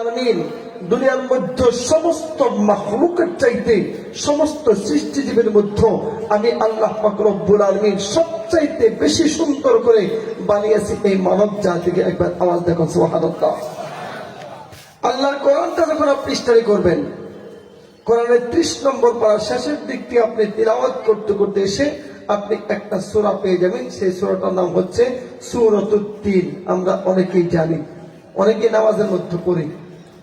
আলামিন, দুনিয়ার মধ্যে সমস্ত চাইতে, সমস্ত সৃষ্টিজীবীর মধ্যে আমি আল্লাহ আলামিন সবচাইতে বেশি সুন্দর করে বানিয়েছি এই মানব জাতিকে একবার আওয়াজ দেখো কোরআনটা যখন আপনি করবেন, কোরআনের ত্রিশ নম্বর পারা শেষের দিক দিয়ে আপনি তিলাওয়াত করতে করতে এসে আপনি একটা সোরা পেয়ে যাবেন। সেই সোরাটার নাম হচ্ছে সূরাতুত তিন আমরা অনেকেই জানি, অনেকেই নামাজের মধ্যে পড়ি।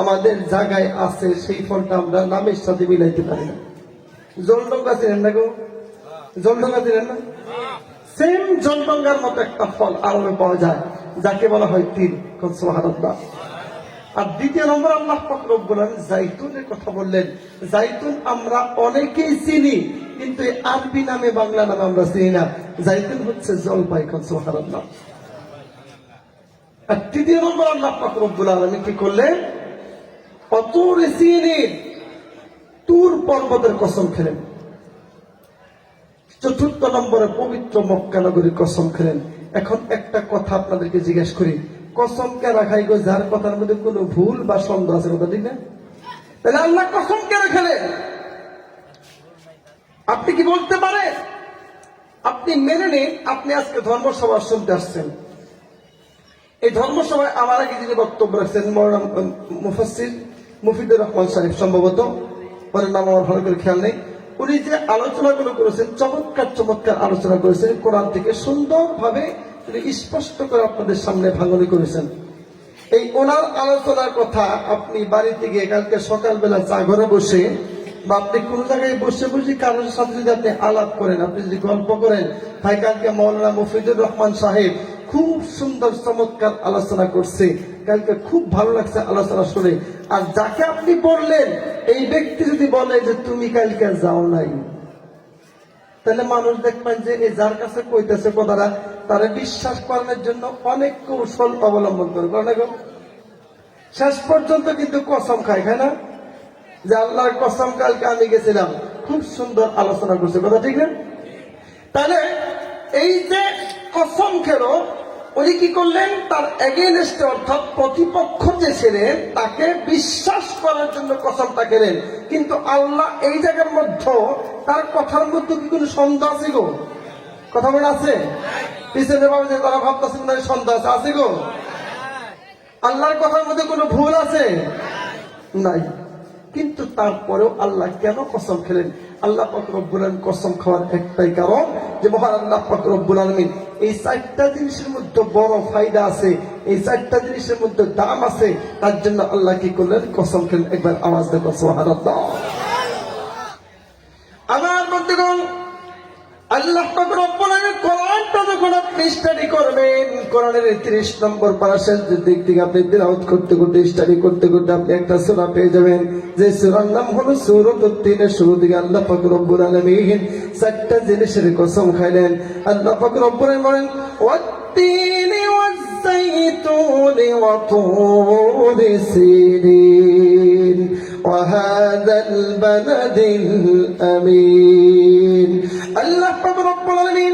আমাদের জায়গায় আছে, সেই ফলটা আমরা নামের সাথে মিলাইতে পারি না। জলডঙ্গা চিনেন না গো? জলডঙ্গা চিনেন না? সেম জলডঙ্গার মতো একটা ফল আরবে পাওয়া যায়, যাকে বলা হয় তিন সোহারদ্দা আর দ্বিতীয় নম্বর আল্লাহ ফকরব বলেন জাইতুনের কথা বললেন। জাইতুন আমরা অনেকেই চিনি, কিন্তু আরবি নামে বাংলা নামে আমরা চিনি না। জাইতুন হচ্ছে জলপাই সোহারাল্লাহ আর তৃতীয় নম্বর আল্লাহ ফকরবুল আলমী কি করলেন? তুর পর্বতের কসম খেলেন। চতুর্থ নম্বরে পবিত্র মক্কা নগরীর কসম খেলেন। এখন একটা কথা আপনাদেরকে জিজ্ঞেস করি, কসম কে রাখাই গো? যার কথার মধ্যে কোনো ভুল বা সন্দেহ আছে কথা ঠিক না? তাহলে আল্লাহ কসম কে রাখলেন আপনি কি বলতে পারেন? আপনি মেনে নিন, আপনি আজকে ধর্মসভা শুনতে আসছেন। এই ধর্মসভায় আমার আগে যিনি বক্তব্য রাখছেন মুফাসির মুফিদুর রহমান সাহেব সম্ভবত, ওনার নাম আমার ভালো করে খেয়াল নেই। উনি যে আলোচনাগুলো করেছেন, চমৎকার চমৎকার আলোচনা করেছেন, কোরআন থেকে সুন্দরভাবে তিনি স্পষ্ট করে আপনাদের সামনে ভাঙনি করেছেন। এই ওনার আলোচনার কথা আপনি বাড়িতে গিয়ে কালকে সকালবেলা চা ঘরে বসে বা আপনি কোন জায়গায় বসে বসে কারোর সাথে যদি আপনি আলাপ করেন, আপনি যদি গল্প করেন, ভাই, কালকে মৌলানা মুফিদুর রহমান সাহেব খুব সুন্দর চমৎকার আলোচনা করছে। কালকে খুব ভালো লাগছে আলোচনা শুনে। আর যাকে আপনি বললেন, এই ব্যক্তি যদি বলে যে তুমি কালকে যাও নাই, তাহলে মানুষ দেখবেন যে এই যার কাছে কইতেছে কথাটা, তারা বিশ্বাস করানোর জন্য অনেক কৌশল অবলম্বন করে গো? শেষ পর্যন্ত কিন্তু কসম খায় খায় না? যে আল্লাহর কসম কালকে আমি গেছিলাম। খুব সুন্দর আলোচনা করছে। কথা ঠিক না? তাহলে এই যে কসম খেলো, উনি কি করলেন? তার এগেনস্টে অর্থাৎ প্রতিপক্ষ যে ছিলেন তাকে বিশ্বাস করার জন্য কসমটা গেলেন কিন্তু আল্লাহ এই জায়গার মধ্যে, তার কথার মধ্যে কি কোনো সন্দেহ আছে গো? কথা মনে আছে? পিছনে ভাবে যে তারা ভাবতেছে মনে হয় সন্দেহ আছে। আছে গো? আল্লাহর কথার মধ্যে কোনো ভুল আছে? নাই। কিন্তু তারপরেও আল্লাহ কেন কসম খেলেন? আল্লাহ ফকরবুল আলম কসম খাওয়ার একটাই কারণ যে মহান আল্লাহ ফকরবুল আলমিন এই চারটা জিনিসের মধ্যে বড় ফায়দা আছে, এই চারটা জিনিসের মধ্যে দাম আছে, তার জন্য আল্লাহ কি করলেন? কসম খেলেন, একবার আওয়াজ দেখো সোহার আমার বন্ধুগণ, আল্লাহ পাক রব্বুল আলামিন যখন আপনি স্টাডি করবেন কোরআনের 30 নম্বর পারা শেষ দিক থেকে আপনি তিলাওয়াত করতে করতে স্টাডি করতে করতে আপনি একটা সূরা পেয়ে যাবেন যে সূরার নাম হলো সূরাতুত তিনের শুরু দিকে আল্লাহ পাক রব্বুল আলামিন চারটা জিনিসের কসম খাইলেন আল্লাহ পাক রব্বুল আলামিন বলেন ওয়াত্তিন والزيتون وطور سينين وهذا البلد الأمين আল্লাহ পাক রব্বুল আলামিন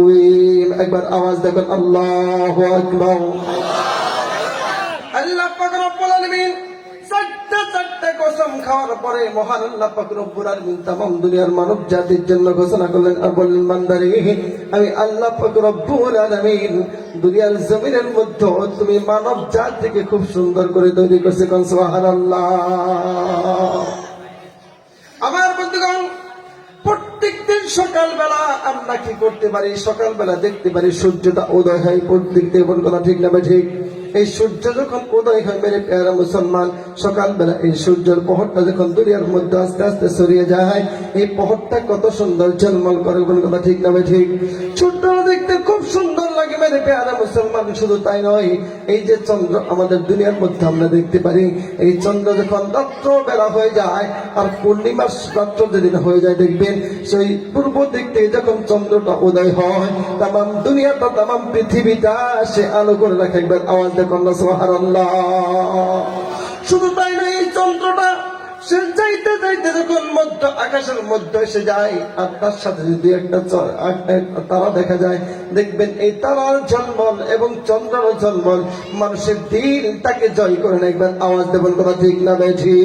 তাকওয়িম একবার আওয়াজ দেখুন আল্লাহু আকবার আল্লাহ পাক রব্বুল আলামিন চারটা চারটা কসম খাওয়ার পরে মহান আল্লাহ পাক রব্বুল আলামিন तमाम দুনিয়ার মানব জাতির জন্য ঘোষণা করলেন আর বললেন বান্দারে আমি আল্লাহ পাক রব্বুল আলামিন দুনিয়ার জমিনের মধ্যে তুমি মানব জাতিকে খুব সুন্দর করে তৈরি করছে কোন সুবহানাল্লাহ সকালবেলা আমরা কি করতে পারি? সকালবেলা দেখতে পারি সূর্যটা উদয় হয়, প্রত্যেক দেবন কথা ঠিক না ঠিক এই সূর্য যখন উদয় হয়, মেরে পেয়ারা মুসলমান, সকালবেলা এই সূর্যের পহরটা যখন দুনিয়ার মধ্যে আস্তে আস্তে সরিয়ে যায়, এই পহরটা কত সুন্দর ঝলমল করে কোন কথা ঠিক না ঠিক সূর্যটা দেখতে খুব সুন্দর মেরে পেয়ারা মুসলমান শুধু তাই নয়, এই যে চন্দ্র আমাদের দুনিয়ার মধ্যে আমরা দেখতে পারি, এই চন্দ্র যখন রাত্র বেলা হয়ে যায় আর পূর্ণিমার রাত্র যেদিন হয়ে যায়, দেখবেন সেই পূর্ব দিক থেকে যখন চন্দ্রটা উদয় হয় তাম দুনিয়াটা তাম পৃথিবীটা সে আলো করে রাখে। একবার আওয়াজ দেখুন শুধু তাই নয়, এই চন্দ্রটা সে যাইতে যাইতে যখন মধ্য আকাশের মধ্যে এসে যায়, আর তার সাথে যদি একটা তারা দেখা যায়, দেখবেন এই তারার ঝলমল এবং চন্দ্রের ঝলমল, মানুষের দিল তাকে জয় করে না একবার আওয়াজ দেবেন কথা ঠিক না বেঠি।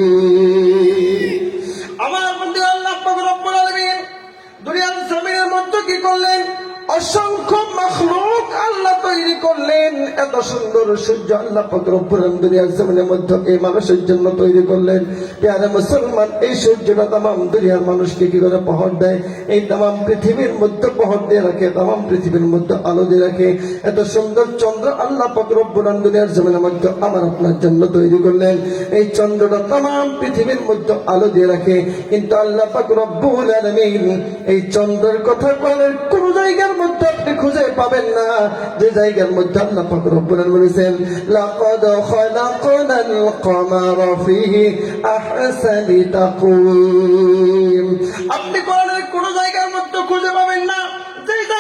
আমার বন্ধু আল্লাহ দুনিয়ার জমিনের মধ্যে কি করলেন? অসংখ্য মখলুক আল্লাহ তৈরি করলেন। এত সুন্দর সূর্য আল্লাহ দুনিয়ার মধ্যে মানুষের জন্য তৈরি করলেন। পেয়ারে মুসলমান, এই সূর্যটা দুনিয়ার মানুষকে কি করে পহর দেয়? এই পৃথিবীর মধ্যে পহর দিয়ে রাখে পৃথিবীর মধ্যে আলো দিয়ে রাখে। এত সুন্দর চন্দ্র আল্লাহ পাক দুনিয়ার জমিনের মধ্যে আমার আপনার জন্য তৈরি করলেন। এই চন্দ্রটা তাম পৃথিবীর মধ্যে আলো দিয়ে রাখে। কিন্তু আল্লাহ এই চন্দ্রের কথা বলেন কোন জায়গার মধ্যে আপনি খুঁজে পাবেন না। যে জায়গার মধ্যে আল্লাহ পাক রব্বুল আলামিন বলেছেন, লাকাদ খালাকনাল কমারা ফিহি আহসানি তাকওয়িম আপনি কোরআনের কোন জায়গার মধ্যে খুঁজে পাবেন না।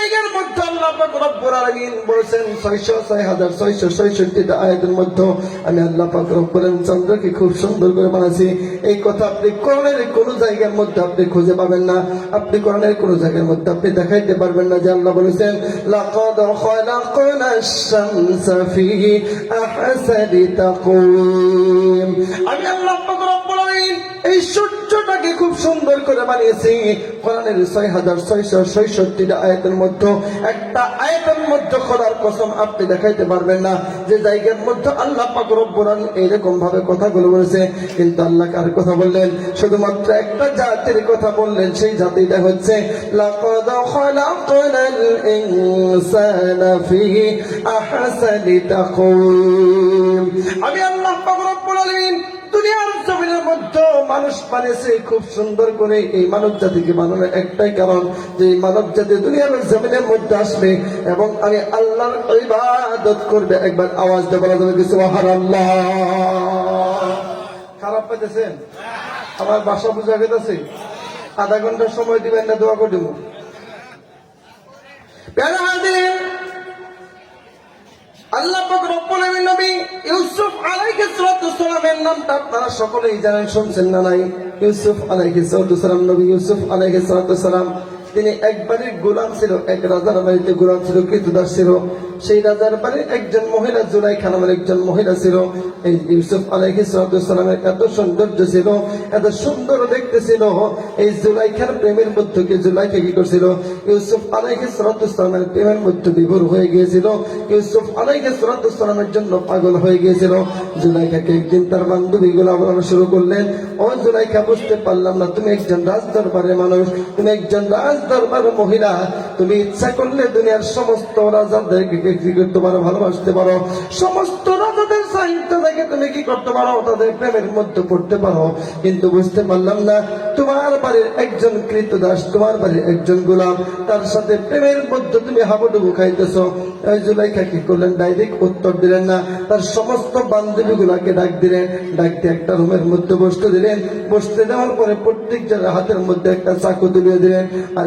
জায়গার মধ্যে আল্লাহ পাক রব্বুল আলামিন বলেছেন 666 টা আয়াতের মধ্যে আমি আল্লাহ পাক রব্বুল চন্দ্রকে খুব সুন্দর করে বানাইছি। এই কথা আপনি কোরআনের কোন জায়গার মধ্যে আপনি খুঁজে পাবেন না। আপনি কোরআনের কোন জায়গার মধ্যে আপনি দেখাইতে পারবেন না যে আল্লাহ বলেছেন, লাকাদ খালাকনাশ শামসা আমি আল্লাহ পাক রব্বুল এই সূর্যটাকে খুব সুন্দর করে বানিয়েছি। কোরআনের ছয় হাজার ছয়শো ছয়ষট্টিটা আয়াতের মধ্যে একটা আয়াতের মধ্যে খোদার কসম আপনি দেখাইতে পারবেন না। যে জায়গার মধ্যে আল্লাহ পাক এইরকম ভাবে কথাগুলো বলেছে, কিন্তু আল্লাহ কার কথা বললেন? শুধুমাত্র একটা জাতির কথা বললেন, সেই জাতিটা হচ্ছে, লাকাদ খালাকনাল ইনসানা ফিহি আহসানি তাকওয়িম। আমি আল্লাহ পাক দুনিয়ার জমিনের মধ্যে মানুষ বানিয়েছে, খুব সুন্দর করে এই মানব জাতিকে বানানোর একটাই কারণ যে এই মানব জাতি দুনিয়ার জমিনের মধ্যে আসবে এবং আমি আল্লাহর ইবাদত করবে। একবার আওয়াজ দিয়ে বলা যাবে কিছু আল্লাহ খারাপ পাইতেছেন? আমার বাসা বুঝা গেছে। আধা ঘণ্টা সময় দিবেন না, দোয়া করে দেবো। আল্লাহ নবী ইউসুফ আলাইহিস নামটা আপনারা সকলেই জানেন, শুনছেন না নাই? ইউসুফ আলাইকে সালাতু নবী ইউসুফ আলাইকে সালাতু সালাম। তিনি একবারই গোলাম ছিল, এক রাজার বাড়িতে গোলাম ছিল, কৃতদাস ছিল। সেই রাজার বাড়ির একজন মহিলা জুলাইখা নামের একজন মহিলা ছিল। এই ইউসুফ আলাইহিস সালাতু সালামের এত সৌন্দর্য ছিল, এত সুন্দর দেখতে ছিল। এই জুলাইখার প্রেমের মধ্যে কি জুলাইখা কি করছিল? ইউসুফ আলাইহিস সালাতু সালামের প্রেমের মধ্যে বিভোর হয়ে গিয়েছিল। ইউসুফ আলাইহিস সালাতু সালামের জন্য পাগল হয়ে গিয়েছিল। জুলাইখাকে একদিন তার বান্ধবী গুলো বলানো শুরু করলেন। ও জুলাইখা, বুঝতে পারলাম না, তুমি একজন রাজ দরবারের মানুষ, তুমি একজন রাজ দরবারের মহিলা, তুমি ইচ্ছা করলে দুনিয়ার সমস্ত রাজাদেরকে পারো, ভালোবাসতে পারো? সমস্ত রাজাদের সাহিত্য থেকে তুমি কি করতে পারো? তাদের প্রেমের মধ্যে পড়তে পারো। কিন্তু বুঝতে পারলাম না, তোমার বাড়ির একজন কৃতদাস, তোমার বাড়ির একজন গোলাম তার সাথে প্রেমের মধ্যে তুমি হাবুডুবু খাইতেছো। জুলাইখা কি করলেন? ডাইরেক্ট উত্তর দিলেন না। তার সমস্ত বান্ধবী গুলাকে ডাক দিলেন। ডাক দিয়ে একটা রুমের মধ্যে বসতে দিলেন। বসতে দেওয়ার পরে প্রত্যেক জনের হাতের মধ্যে একটা চাকু তুলে দিলেন। আর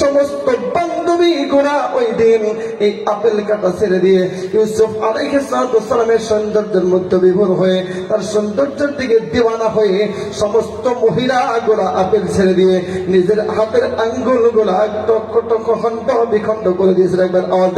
সমস্ত বান্ধবী ওই দিন এই আপেল কাটা ছেড়ে দিয়ে ইউসুফ সৌন্দর্যের মধ্যে বিভোর হয়ে তার সৌন্দর্যের দিকে দিওয়ানা হয়ে সমস্ত মহিলা গুলা আপেল ছেড়ে দিয়ে নিজের হাতের আঙ্গুলগুলা টক টক খন্ড বিখণ্ড করে দিয়েছিল। একবার আওয়াজ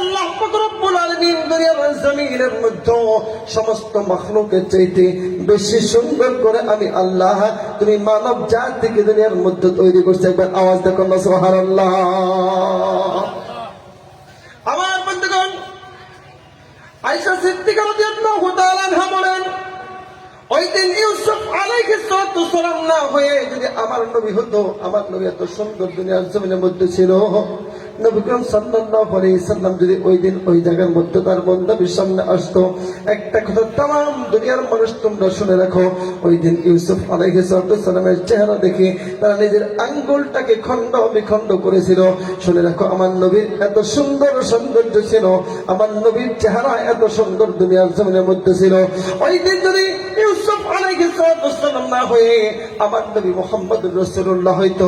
জমিনের মধ্যে সমস্ত মাখলুকের চাইতে বেশি সুন্দর করে আমি আল্লাহ, তুমি মানব জাতিকে দুনিয়ার মধ্যে তৈরি করছে। একবার আওয়াজ দেখো না, সুবহানাল্লাহ। আমার আমার নবী হতো, আমার নবী এত সুন্দর দুনিয়ার জমিনের মধ্যে ছিল। আঙ্গুলটাকে খণ্ড বিখণ্ড করেছিল। শুনে রাখো, আমার নবীর এত সুন্দর সৌন্দর্য ছিল, আমার নবীর চেহারা এত সুন্দর দুনিয়ার জমিনের মধ্যে ছিল। ওই দিন যদি ইউসুফ আমার নবী মোহাম্মদ রাসূলুল্লাহ হইতো,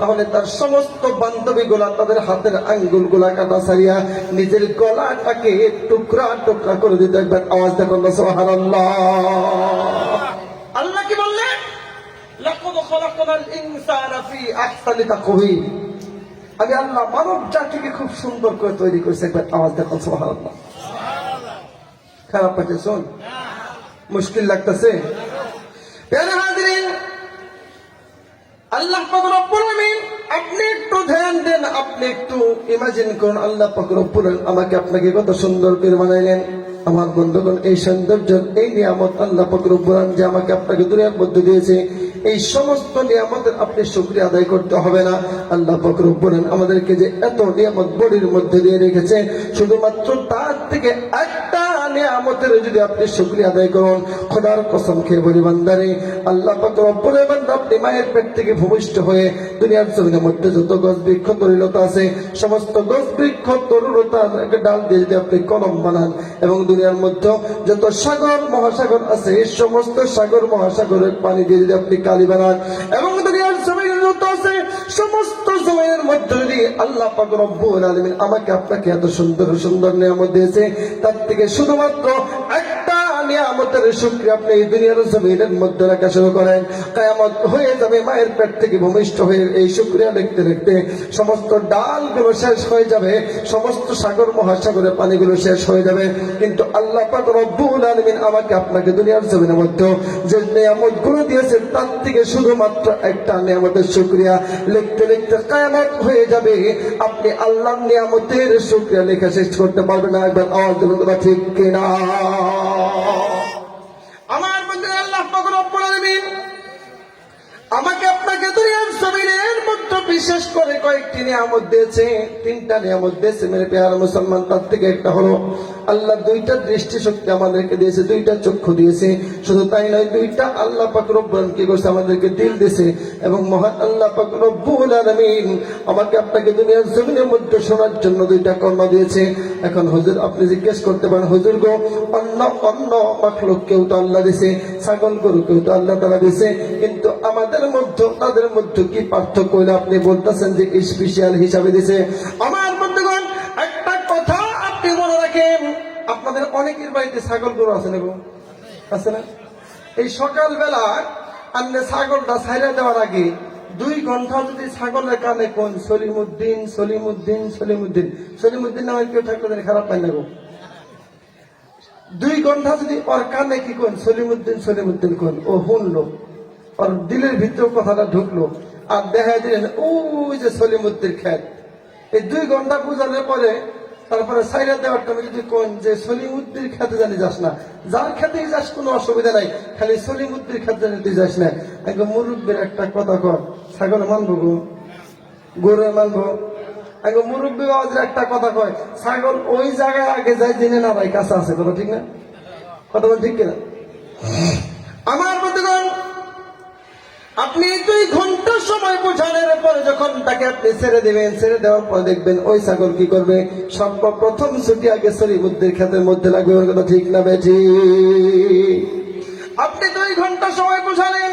তাহলে তার সমস্ত বান্ধবী গুলা তাদের হাতের আঙ্গুলগুলা কাটা সারিয়া নিজের গলাটাকে টুকরা টুকরা করে দিতে একবার আওয়াজ দেখো সুবহানাল্লাহ। আল্লাহ কি বললেন? আমি আল্লাহ মানব জাতিকে খুব সুন্দর করে তৈরি করেছি, একবার আওয়াজ দেখো সুবহানাল্লাহ। খারাপ পাচ্ছে শোন। মুশকিল লাগতেছে। আল্লাহ আপনি আপনি একটু ইমাজিন করুন আল্লাহ পাক রব্বুল আমাকে আপনাকে কত সুন্দর করে বানাইলেন। আমার বন্ধুগণ, এই সৌন্দর্য, এই নিয়ামত আল্লাহ আমিন যে আমাকে আপনাকে দুনিয়ার মধ্যে দিয়েছে, এই সমস্ত নিয়ামতের আপনি শুকরিয়া আদায় করতে হবে না। আল্লাহ পাক রব্বুল আমাদেরকে যে এত নিয়ামত বডির মধ্যে দিয়ে রেখেছে, শুধুমাত্র তার থেকে একটা নিয়ামতের যদি আপনি শুকরিয়া আদায় করুন, খোদার পেট থেকে হয়ে দুনিয়ার মধ্যে যত বৃক্ষ আছে, সমস্ত গছ বৃক্ষ ডাল দিয়ে যদি আপনি কলম বানান এবং দুনিয়ার মধ্যে যত সাগর, মহাসাগর আছে, এই সমস্ত সাগর, মহাসাগরের পানি দিয়ে যদি আপনি কালি বানান, এবং দুনিয়ার জমিনের যত আছে, সমস্ত জমিনের মধ্যে যদি আল্লাহ পাক রব্বুল আলমিন আমাকে আপনাকে এত সুন্দর সুন্দর নিয়ামত দিয়েছে, তার থেকে শুধুমাত্র একটা আপনি এই দুনিয়ার জমিনের মধ্যে রাখা শুরু করেন। কায়ামত হয়ে যাবে, মায়ের পেট থেকে ভূমিষ্ঠ হয়ে এই শুক্রিয়া দেখতে দেখতে সমস্ত ডালগুলো শেষ হয়ে যাবে, সমস্ত সাগর মহাসাগরের পানিগুলো শেষ হয়ে যাবে। কিন্তু আল্লাহ রব্বুল আলামিন আমাকে আপনাকে দুনিয়ার জমিনের মধ্যে যে নিয়ামতগুলো দিয়েছে, তার থেকে শুধুমাত্র একটা নিয়ামতের শুক্রিয়া লিখতে লিখতে কায়ামত হয়ে যাবে। আপনি আল্লাহর নিয়ামতের শুক্রিয়া লেখা শেষ করতে পারবেন একবার আওয়াজ দেবেন ঠিক কিনা আমার বন্ধু আল্লাহ পাক রব্বুল আলামিন আমাকে আপনাকে দুনিয়ার জমিনের মধ্যে বিশেষ করে কয়েকটি নিয়ামত দিয়েছে তিনটা নিয়ামত দিয়েছে মেরে পেয়ার মুসলমান তার থেকে একটা হলো আল্লাহ দুইটা দৃষ্টি শক্তি আমাদেরকে দিয়েছে, দুইটা চক্ষু দিয়েছে। শুধু তাই নয়, দুইটা আল্লাহ পাক রব্বুল কি করছে, আমাদেরকে দিল দিয়েছে। এবং মহান আল্লাহ পাক রব্বুল আলামিন আমাকে আপনাকে দুনিয়ার জমিনের মধ্যে শোনার জন্য দুইটা কর্ম দিয়েছে। এখন হুজুর, আপনি জিজ্ঞেস করতে পারেন, হুজুর গো অন্য অন্য মাখলুক কেউ তো আল্লাহ দিছে ছাগল গরু কেউ তো আল্লাহ তালা দিছে কিন্তু আমাদের মধ্যে, তাদের মধ্যে কি পার্থক্য হইলে আপনি বলতেছেন যে স্পেশাল হিসাবে দিছে আমার আপনাদের অনেকের বাড়িতে ছাগল গরু আছে না আছে না? এই সকালবেলা আপনি ছাগলটা ছাইরা দেওয়ার আগে দুই ঘণ্টা যদি ছাগলের কানে কোন সলিমুদ্দিন সলিমুদ্দিন সলিমুদ্দিন সলিমুদ্দিন নামে কেউ থাকলে তাহলে খারাপ পাই না গো? দুই ঘণ্টা যদি ওর কানে কি কোন সলিমুদ্দিন সলিমুদ্দিন কোন, ও শুনলো, ওর দিলের ভিতরে কথাটা ঢুকলো, আর দেখা দিলেন, ওই যে সলিমুদ্দিন খ্যাত এই দুই ঘণ্টা বুঝানোর পরে তারপরে সাইরা দেওয়ার টাইমে যদি কোন যে সলিমুদ্দির খেতে জানি যাস না, যার খেতে যাস কোনো অসুবিধা নাই, খালি সলিমুদ্দির খেতে জানি তুই যাস না। একদম মুরব্বীর একটা কথা কর ছাগল মানবো গো গরু মানবো একদম মুরব্বী বাবাদের একটা কথা কয়, ছাগল ওই জায়গায় আগে যায় জেনে না ভাই কাছে আছে, কথা ঠিক না? কথা বল ঠিক কিনা আমার বন্ধুগণ আপনি দুই ঘণ্টা সময় বোঝানোর পরে যখন তাকে আপনি ছেড়ে দেবেন, ছেড়ে দেওয়ার পর দেখবেন ওই ছাগল কি করবে? সর্বপ্রথম ছুটি আগে সলিমুদ্দের ক্ষেতের মধ্যে লাগবে, ওর কথা ঠিক না বেঠি। আপনি দুই ঘণ্টা সময় বোঝালেন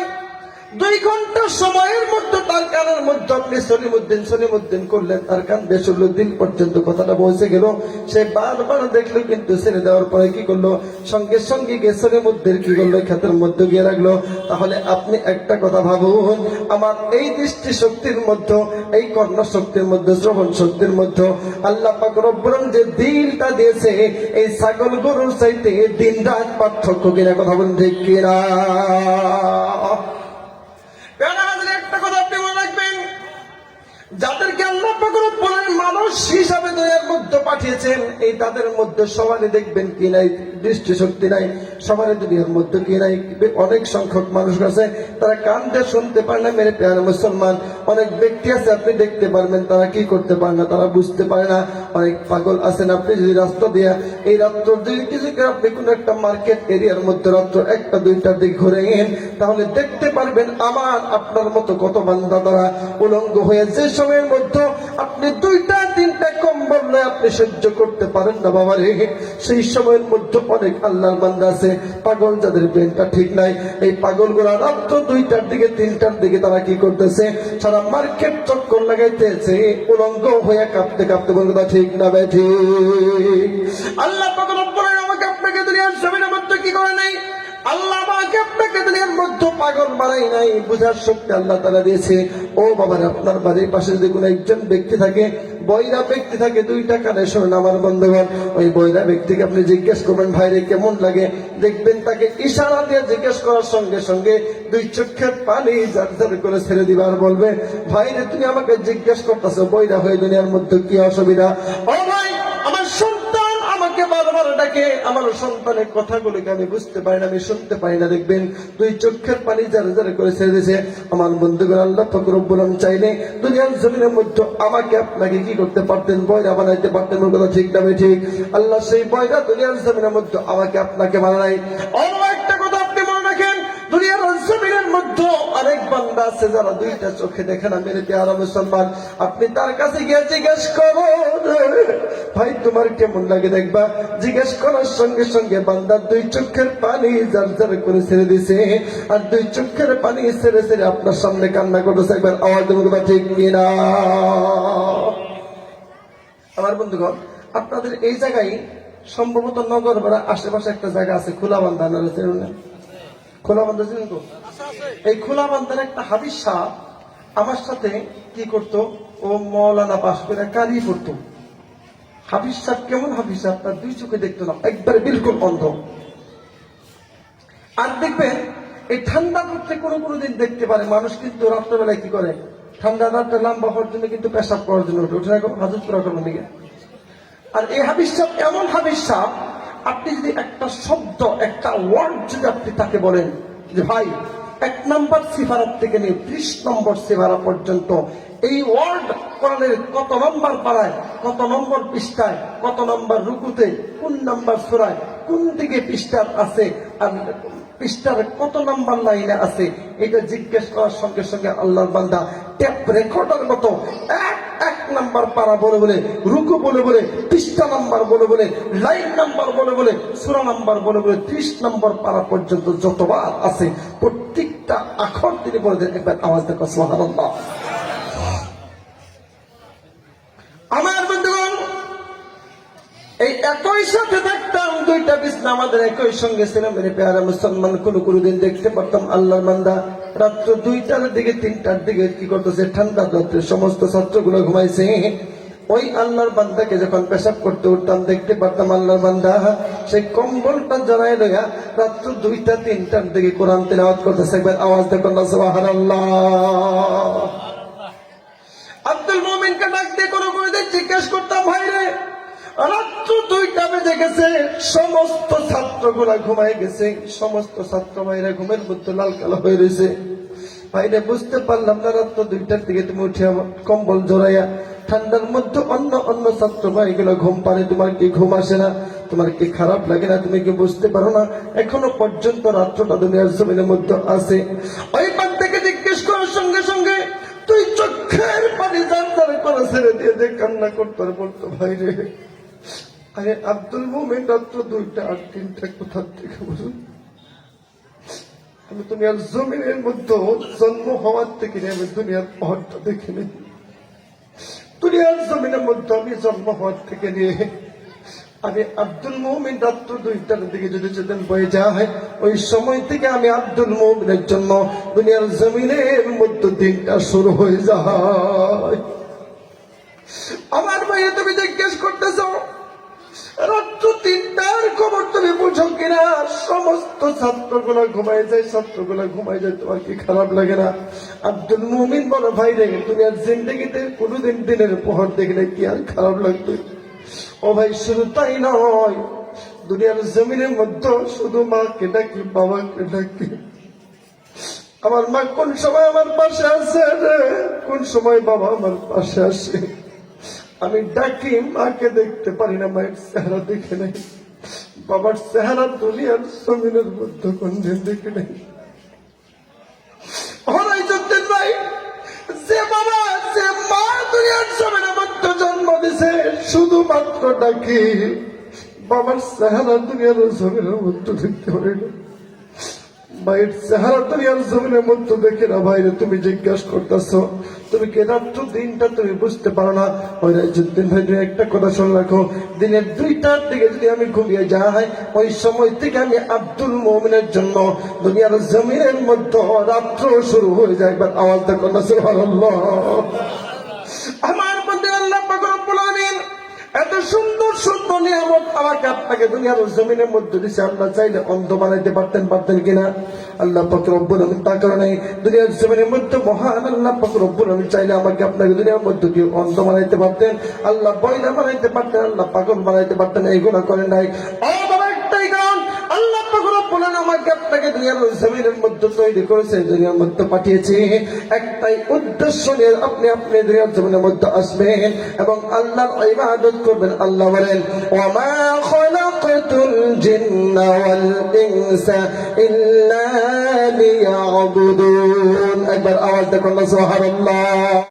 দুই ঘণ্টা সময়ের মধ্যে তার কানের মধ্যে আপনি সলিমুদ্দিন সলিমুদ্দিন করলেন, তার কান বেসুল্লুদ্দিন পর্যন্ত কথাটা পৌঁছে গেল। সে বারবার দেখল, কিন্তু ছেড়ে দেওয়ার পরে কি করল? সঙ্গে সঙ্গে গিয়ে সলিমুদ্দিন কি করল? ক্ষেতের মধ্যে গিয়ে রাখল। তাহলে আপনি একটা কথা ভাবুন, আমার এই দৃষ্টি শক্তির মধ্যে, এই কর্ণ শক্তির মধ্যে শ্রবণ শক্তির মধ্যে আল্লাহ পাক যে দিলটা দিয়েছে, এই ছাগল গরুর চাইতে দিন রাত পার্থক্য কিনা কথা বলুন ঠিক কিনা পেয়ারা হাজির একটা কথা আপনি মনে রাখবেন যাদেরকে আল্লাহ পাক রব্বুল আলামিন মানুষ হিসাবে দুনিয়ার মধ্যে পাঠিয়েছেন, এই তাদের মধ্যে সবারই দেখবেন কি নাই দৃষ্টি শক্তি নাই, সবারই দুনিয়ার মধ্যে কি নাই, অনেক সংখ্যক মানুষ আছে, তারা কান শুনতে পারে না, মেরে পেয়ার মুসলমান। অনেক ব্যক্তি আছে, আপনি দেখতে পারবেন, তারা কি করতে পারে না, তারা বুঝতে পারে না। অনেক পাগল আছেন, আপনি যদি রাস্তা দিয়া, এই রাত্র যদি কিছু আপনি কোনো একটা মার্কেট এরিয়ার মধ্যে রাত্র একটা দুইটার দিক ঘুরে গেন তাহলে দেখতে পারবেন, আমার, আপনার মতো কত বান্ধা দ্বারা উলঙ্গ হয়ে যে সময়ের মধ্যে আপনি দুইটা, তিনটা কম্বল নয় আপনি সহ্য করতে পারেন না বাবা রে। সেই সময়ের মধ্যে অনেক আল্লাহর বান্দা আছে। পাগল যাদের ব্রেনটা ঠিক নাই। এই পাগলগুলা রাত্র দুইটার দিকে, তিনটার দিকে তারা কি করতেছে? সারা মার্কেট চক্কর লাগাইতেছে। উলঙ্গ হয়ে কাঁপতে কাঁপতে বলতে তা ঠিক না বে, ঠিক। আল্লাহ পাগল আমাকে আপনাকে দুনিয়ার জমিনের মধ্যে কি করে নাই? আল্লাহ আমাকে পাগল নাই, বুঝার শক্তি আল্লাহ তালা দিয়েছে। ও বাবার, আপনার বাড়ির পাশে যদি কোনো একজন ব্যক্তি থাকে ব্যক্তি থাকে, দুইটা কানে শোনেন আমার বন্ধুগণ, ওই ব্যক্তিকে আপনি জিজ্ঞেস করবেন, ভাইরে, কেমন লাগে? দেখবেন তাকে ইশারা দিয়ে জিজ্ঞেস করার সঙ্গে সঙ্গে দুই চোখের পানি জার করে ছেড়ে দিবার বলবে, ভাইরে, তুমি আমাকে জিজ্ঞেস করতেছো বইরা হয়ে দুনিয়ার মধ্যে কি অসুবিধা? ও ভাই, আমার আমাকে ডাকে আমার সন্তানের কথাগুলোকে আমি বুঝতে পারি না, আমি শুনতে পারি না। দেখবেন দুই চক্ষের পানি যারা যারা করে ছেড়ে দিয়েছে। আমার বন্ধুগণ, আল্লাহ ফকরব্বুলাম চাইলে দুনিয়ার জমিনের মধ্যে আমাকে আপনাকে কি করতে পারতেন বয়রা বানাইতে পারতেন কথা ঠিক না ঠিক। আল্লাহ সেই বয়রা দুনিয়ার জমিনের মধ্যে আমাকে আপনাকে বানাই অন্য একটা কথা আপনি মনে রাখেন দুনিয়ার মধ্যে বান্দা আছে চোখে তার কাছে গিয়ে জিজ্ঞেস ভাই, তোমার কেমন লাগে দেখবা? জিজ্ঞেস করার সঙ্গে সঙ্গে বান্দার দুই চোখের পানি করে ছেড়ে দিছে। আর দুই চোখের পানি ছেড়ে ছেড়ে আপনার সামনে কান্না করতেছে, একবার আওয়াজ দেবো ঠিক কিনা? আমার বন্ধুগণ, আপনাদের এই জায়গায় সম্ভবত নগর ভাড়া আশেপাশে একটা জায়গা আছে, খোলা বান্ধা না? খোলা বান্ধা চিনেন তো এই খোলা বান্ধার একটা হাবিস সাহ আমার সাথে কি করত? ও মৌলানা পাশ করে কালি পড়তো। হাফিজ সাহেব কেমন হাফিজ সাহেব তার দুই চোখে দেখতো না একবারে বিলকুল অন্ধ আর দেখবেন, এই ঠান্ডা করতে কোনো কোনো দিন দেখতে পারে মানুষ কিন্তু রাত্রেবেলায় কি করে? ঠান্ডা রাতটা লম্বা হওয়ার জন্য কিন্তু পেশাব করার জন্য ওঠে। ওঠে হাজত করার জন্য আর এই হাবিজ সাহেব এমন হাবিজ সাহেব? আপনি যদি একটা শব্দ, একটা ওয়ার্ড যদি আপনি তাকে বলেন যে, ভাই, এক নম্বর সিফারাত থেকে নিয়ে ত্রিশ নম্বর সিফারা পর্যন্ত এই ওয়ার্ড কোরআনের কত নম্বর পাড়ায়, কত নম্বর পৃষ্ঠায়, কত নম্বর রুকুতে, কোন নম্বর সুরায়, কোন দিকে পৃষ্ঠার আছে আর পৃষ্ঠার কত নম্বর লাইনে আছে, এটা জিজ্ঞেস করার সঙ্গে সঙ্গে আল্লাহর বান্দা ট্যাপ রেকর্ডের মতো এক এক নাম্বার পারা বলে বলে, রুকু বলে বলে পৃষ্ঠা নাম্বার বলে বলে, লাইন নাম্বার বলে বলে, সুরা নাম্বার বলে বলে, ত্রিশ নাম্বার পারা পর্যন্ত যতবার আছে, প্রত্যেকটা আখর তিনি বলে দেন, একবার আওয়াজ দেখো, সুবহানাল্লাহ। আমার বন্ধুগণ, এই একই সাথে দেখতে পারতাম আল্লাহর বান্দা। সেই কম্বলটা জড়াই লইয়া রাত্র দুইটা, তিনটার দিকে কোরআন তেলাওয়াত করতেছে। একবার আওয়াজ দেখুন আব্দুল মোমিনকে ডাক দিয়ে কোনো কোনো জিজ্ঞেস করতাম ভাই রে রাত্র দুইটা বেজে গেছে, সমস্ত ছাত্রগুলা ঘুমাই গেছে, সমস্ত ছাত্র ভাইরা ঘুমের মধ্যে লাল কালো হয়ে রয়েছে। ভাইরে, বুঝতে পারলাম না রাত্র দুইটার দিকে তুমি উঠে কম্বল জড়াইয়া ঠান্ডার মধ্যে অন্য অন্য ছাত্র ভাইগুলো ঘুম পারে তোমার কি ঘুম আসে না? তোমার কি খারাপ লাগে না? তুমি কি বুঝতে পারো না? এখনও পর্যন্ত রাত্রটা দুনিয়ার জমিনের মধ্যে আছে। ওই থেকে জিজ্ঞেস করার সঙ্গে সঙ্গে তুই চোখের পানি জানতার করে ছেড়ে দিয়ে যে কান্না করতে বলতো ভাই রে আরে আব্দুল মোমেন রাত্র দুইটা আর তিনটা কোথার থেকে বলুন? আমি দুনিয়ার জমিনের মধ্যে জন্ম হওয়ার থেকে আমি দুনিয়ার পহরটা দেখিনি দুনিয়ার জমিনের মধ্যে আমি জন্ম হওয়ার থেকে নিয়ে আমি আব্দুল মৌমিন রাত্র দুইটার দিকে যদি যেতেন বয়ে যাওয়া হয়, ওই সময় থেকে আমি আব্দুল মৌমিনের জন্য দুনিয়ার জমিনের মধ্যে দিনটা শুরু হয়ে যায়। আমার ভাইয়া তুমি জিজ্ঞেস করতে করতেছ তিনটার খবর সমস্ত ঘুমাই যায় ঘুমাই যায়, তোমার কি খারাপ লাগে না? ভাই জিন্দগিতে কোনোদিন দিনের দেখলে কি আর খারাপ দুনিয়ার জমিনের মধ্যে শুধু মাকে ডাকি, বাবাকে ডাকি। আমার মা কোন সময় আমার পাশে আসে কোন সময় বাবা আমার পাশে আসে? আমি ডাকি মাকে দেখতে পারি না, মায়ের চেহারা দেখে নেই। বাবার চেহারা দুনিয়ার জমিনের মধ্যে কোনদিন দেখে নেই। যে বাবা, যে দুনিয়ার মধ্যে জন্ম শুধুমাত্র ডাকি, বাবার চেহারা দুনিয়ার জমিনের মধ্যে দেখতে পারি না। মায়ের চেহারা দুনিয়ার জমিনের মধ্যে দেখে না ভাইরে তুমি জিজ্ঞাসা করতেছ। তুমি দিনটা তুমি বুঝতে পারো না? ওই রাজ্যুদ্দিন ভাই, তুমি একটা কথা শুনে রাখো। দিনের দুইটার দিকে যদি আমি ঘুমিয়ে যাই, ওই সময় থেকে আমি আব্দুল মোমিনের জন্য দুনিয়ার জমিনের মধ্যে রাত্র শুরু হয়ে যায়। একবার আওয়াজটা কথা সুবহানাল্লাহ। আমার মধ্যে আল্লাহ পাক এত সুন্দর সুন্দর নিয়ামত আমাকে আপনাকে দুনিয়ার জমিনের মধ্যে দিছে, আল্লাহ চাইলে অন্ধ বানাইতে পারতেন পারতেন কিনা? আল্লাহ পত্র রব্বুল আলামিন তার কারণে দুনিয়ার জমিনের মধ্যে মহান আল্লাহ পত্র রব্বুল আলামিন চাইলে আমাকে আপনাকে দুনিয়ার মধ্যে দিয়ে অন্ধ বানাইতে পারতেন, আল্লাহ বয়না বানাইতে পারতেন, আল্লাহ পাগল বানাইতে পারতেন এইগুলো করেন নাই ও বাবা একটাই কারণ আল্লাহ পাক রব্বুল আলামিন আপনাকে দুনিয়ার জমিনের মধ্যে তৈরি করেছে দুনিয়ার মধ্যে পাঠিয়েছে। একটাই উদ্দেশ্য নিয়ে আপনি আপনি দুনিয়ার জমিনের মধ্যে আসবেন এবং আল্লাহর ইবাদত করবেন। আল্লাহ বলেন, ওমা খলাকতুল জিন্না ওয়াল ইনসা ইল্লা লিয়াবুদুন। একবার আওয়াজ দেখুন, সুবহানাল্লাহ।